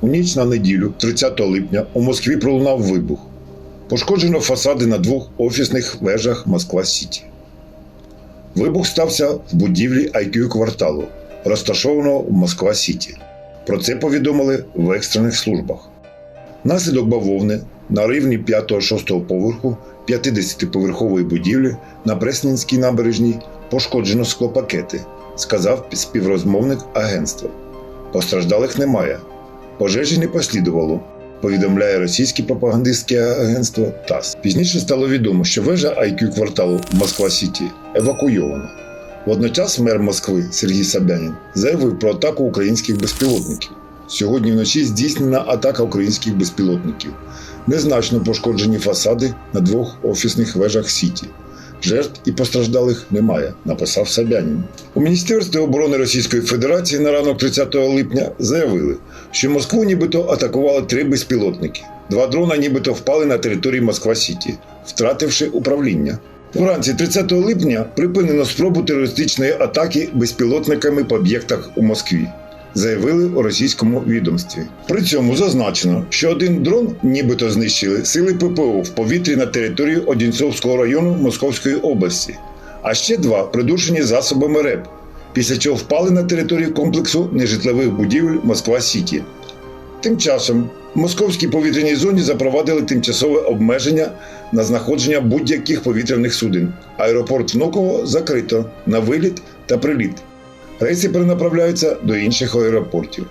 У ніч на неділю, 30 липня, у Москві пролунав вибух. Пошкоджено фасади на двох офісних вежах Москва Сіті. Вибух стався в будівлі IQ кварталу, розташованого в Москва Сіті. Про це повідомили в екстрених службах. Внаслідок бавовни на рівні 5-6 поверху 50-поверхової будівлі на Пресненській набережній пошкоджено склопакети, сказав співрозмовник агентства. Постраждалих немає. Пожежі не послідувало, повідомляє російське пропагандистське агентство ТАСС. Пізніше стало відомо, що вежа IQ кварталу Москва Сіті евакуйована. Водночас мер Москви Сергій Собянін заявив про атаку українських безпілотників. Сьогодні вночі здійснена атака українських безпілотників. Незначно пошкоджені фасади на двох офісних вежах Сіті. Жертв і постраждалих немає, написав Собянін. У Міністерстві оборони Російської Федерації на ранок 30 липня заявили, що Москву нібито атакували три безпілотники. Два дрона нібито впали на території Москва Сіті, втративши управління. Вранці 30 липня припинено спробу терористичної атаки безпілотниками по об'єктах у Москві. Заявили у російському відомстві. При цьому зазначено, що один дрон нібито знищили сили ППО в повітрі на території Одінцовського району Московської області, а ще два придушені засобами РЕП, після чого впали на територію комплексу нежитлових будівель Москва Сіті. Тим часом в московській повітряній зоні запровадили тимчасове обмеження на знаходження будь-яких повітряних суден. Аеропорт Внуково закрито на виліт та приліт. Рейси перенаправляються до інших аеропортів.